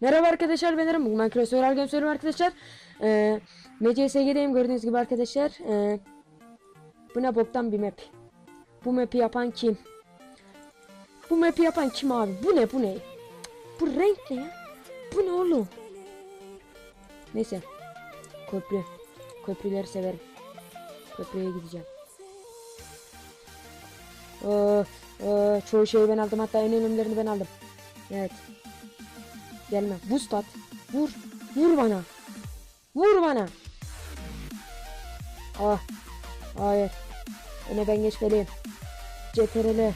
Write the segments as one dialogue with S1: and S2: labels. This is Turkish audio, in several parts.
S1: Merhaba arkadaşlar ben Eren. Bugün Minecraft Survival Games oynuyorum arkadaşlar. Ee, MCSG'deyim gördüğünüz gibi arkadaşlar. Ee, bu ne boktan bir map. Bu map'i yapan kim? Bu map'i yapan kim abi? Bu ne bu ne? Bu renk ne ya? Bu ne oğlum? Neyse. Köprü. Köprüleri severim. Köprüye gideceğim. Ee, e, çoğu şeyi ben aldım hatta en önemlilerini ben aldım. Evet. Gelme. Boost at. Vur. Vur bana. Vur bana. Ah. Hayır. Öne ben geçmeliyim. CTRL.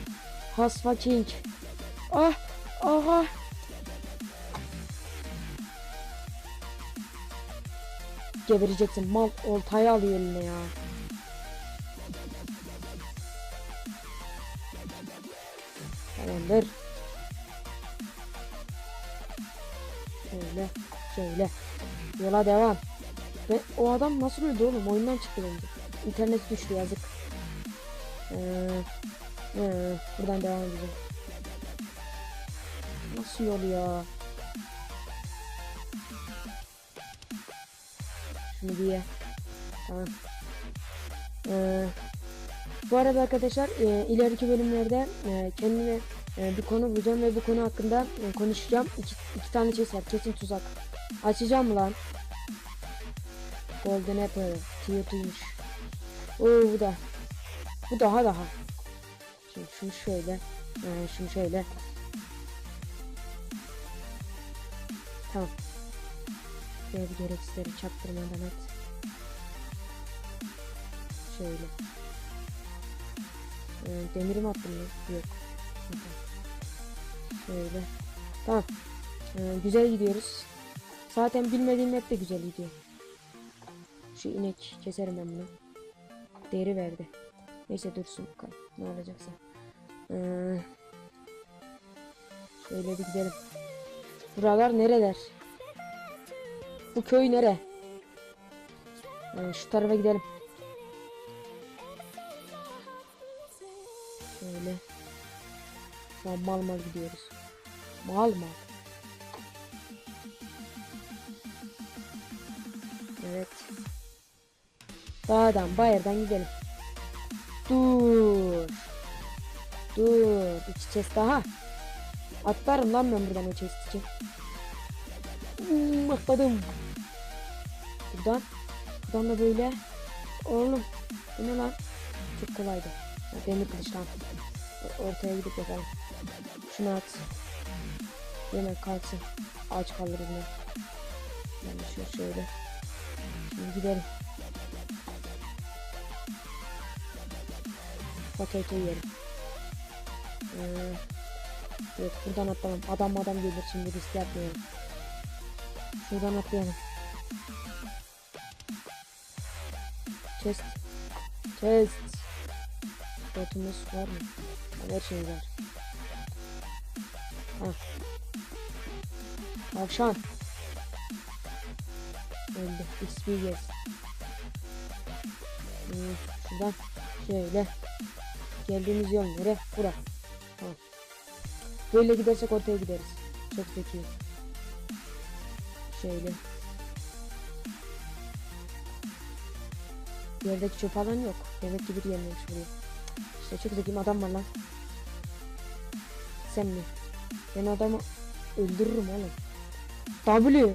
S1: Has fucking. Ah. Aha. Gebereceksin. Mal oltayı alıyor eline ya. Tamamdır. Şöyle, şöyle. Yola devam. Ve o adam nasıl öldü oğlum? Oyundan çıktı bence. İnternet düştü yazık. Ee, ee, buradan devam edelim. Nasıl yol ya? Şunu bir ye. Tamam. Ee, bu arada arkadaşlar e, ileriki bölümlerde e, kendime e, bir konu bulacağım ve bu konu hakkında e, konuşacağım. İki, iki tane var. Kesin tuzak. Açacağım lan? Golden Apple. Tiyotuymuş. Oo bu da. Bu daha daha. Şimdi şunu şöyle. E, şunu şöyle. Tamam. Şöyle bir gereksizleri çaktırmadan et. Şöyle. Ee, demiri mi attım ya? Yok. Şöyle. Tamam. Ee, güzel gidiyoruz. Zaten bilmediğim hep de güzel gidiyor. Şu inek keserim ben bunu. Deri verdi. Neyse dursun bakalım. Ne olacaksa. Ee, şöyle bir gidelim. Buralar nereler? Bu köy nere? Ee, şu tarafa gidelim. Şöyle. Şu an mal mal gidiyoruz. Mal mal. Evet. Dağdan bayırdan gidelim. Dur. Dur. İki chest daha. Atlarım lan ben buradan o chest için. Hmm, atladım. Buradan. Buradan da böyle. Oğlum. Bu ne lan? Çok kolaydı. Demir kılıç. Ortaya gidip yapalım. Şunu at. Hemen kalksın. Ağaç kalır buna. Yani şu şöyle. Şimdi gidelim. Potato yiyelim. Ee, yok buradan atlamam. Adam adam gelir şimdi risk yapmayalım. Şuradan atlayalım. Chest. Chest. Botumuz var mı? Her şey var. Ha. Tavşan. Öldü. XP yes. Hmm, şuradan şöyle. Geldiğimiz yol nere? Bura. Tamam. Böyle gidersek ortaya gideriz. Çok zeki. Şöyle. Yerdeki çöp alan yok. Demek ki bir yermiş buraya. İşte çok zekiyim adam var lan. Sen mi? Ben adamı öldürürüm oğlum. W.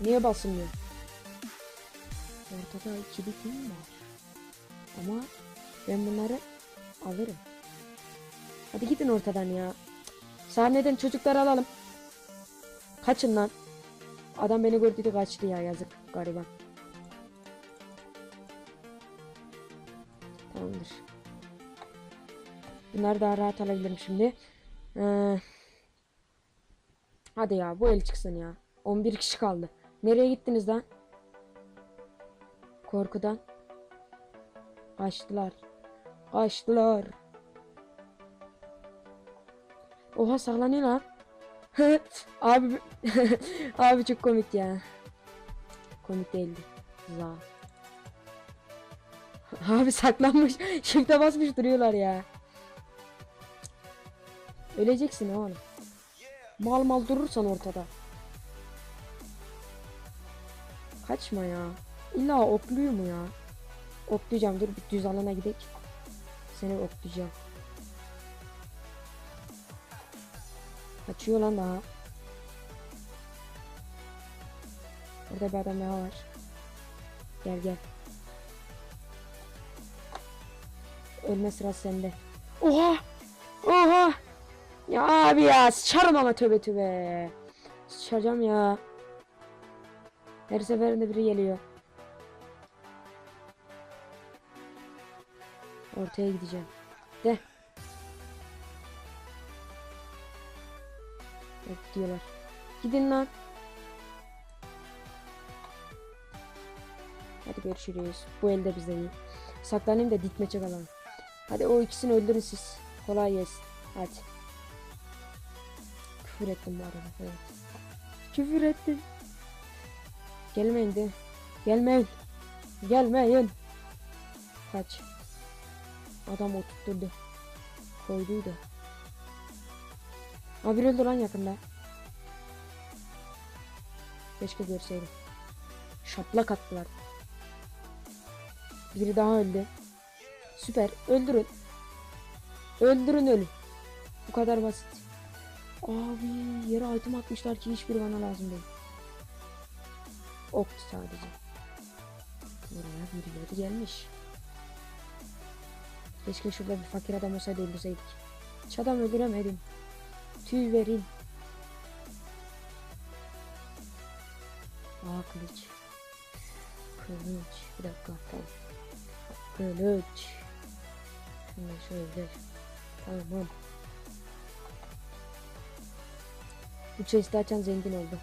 S1: Niye basılmıyor? Ortada ikili kim var? Ama ben bunları alırım. Hadi gidin ortadan ya. Sahneden çocukları alalım. Kaçın lan. Adam beni gördü de kaçtı ya yazık gariban. Tamamdır. Bunları daha rahat alabilirim şimdi. Ee, hadi ya bu el çıksın ya. 11 kişi kaldı. Nereye gittiniz lan? Korkudan. Kaçtılar. Kaçtılar. Oha saklanıyor lan. abi abi çok komik ya. Komik değildi. Za. Abi saklanmış. Shift'e basmış duruyorlar ya. Öleceksin oğlum. Mal mal durursan ortada. Kaçma ya. İlla okluyor mu ya? Oklayacağım dur bir düz alana gidelim. Seni oklayacağım. Kaçıyor lan daha. Burada bir adam daha var. Gel gel. Ölme sırası sende. Oha! Oha! Ya abi ya sıçarım ama tövbe tövbe. Sıçacağım ya. Her seferinde biri geliyor. Ortaya gideceğim. De. Yok diyorlar. Gidin lan. Hadi görüşürüz. Bu elde bize iyi. Saklanayım da ditmeçe kalalım. Hadi o ikisini öldürün siz. Kolay gelsin. Hadi. Küfür ettim bu arada. Evet. Küfür ettim. Gelmeyin de. Gelmeyin. Gelmeyin. Kaç. Adam oturtturdu. Koyduydu. Abi bir öldü lan yakında. Keşke görseydim. Şaplak attılar. Biri daha öldü. Süper. Öldürün. Öldürün ölü. Bu kadar basit. Abi yere item atmışlar ki hiçbir bana lazım değil. Oktu sadece. Buraya birileri gelmiş. Keşke şurada bir fakir adam olsaydı öldürseydik. Hiç adam öldüremedim. Tüy verin. Aa kılıç. Kılıç. Bir dakika. Kılıç. Şunu şöyle. Tamam. Bu chest'i açan zengin oldu.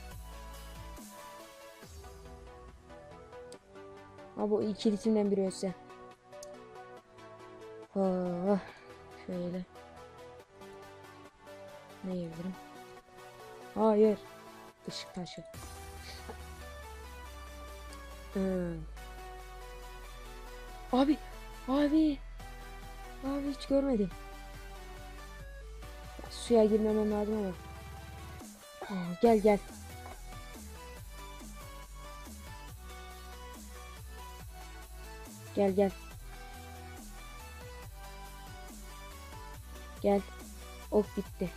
S1: Ha bu iki ritimden biri ölse. Oh, şöyle. Ne yiyebilirim? Hayır. Işık taşı. Hmm. Abi, abi, abi hiç görmedim. Suya girmemem lazım ama. Aa, gel gel. Gel gel. Gel. Ok bitti.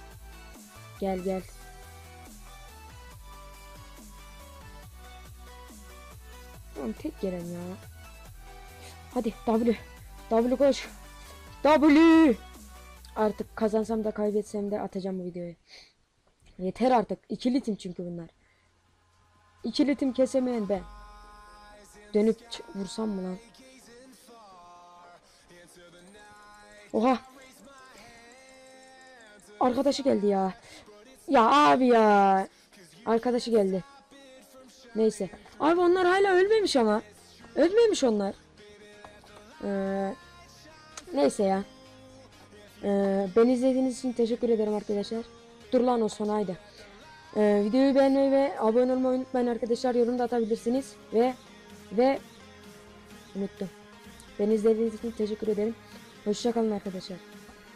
S1: Gel gel. Tamam tek gelen ya. Hadi W. W koş. W. Artık kazansam da kaybetsem de atacağım bu videoyu. Yeter artık. İkili tim çünkü bunlar. İkili tim kesemeyen ben. Dönüp vursam mı lan? Oha. Arkadaşı geldi ya. Ya abi ya. Arkadaşı geldi. Neyse. Abi onlar hala ölmemiş ama. Ölmemiş onlar. Ee, neyse ya. Ee, beni izlediğiniz için teşekkür ederim arkadaşlar. Dur lan o son haydi. Ee, videoyu beğenmeyi ve abone olmayı unutmayın arkadaşlar. Yorum da atabilirsiniz. Ve ve unuttum. Beni izlediğiniz için teşekkür ederim. Hoşçakalın arkadaşlar.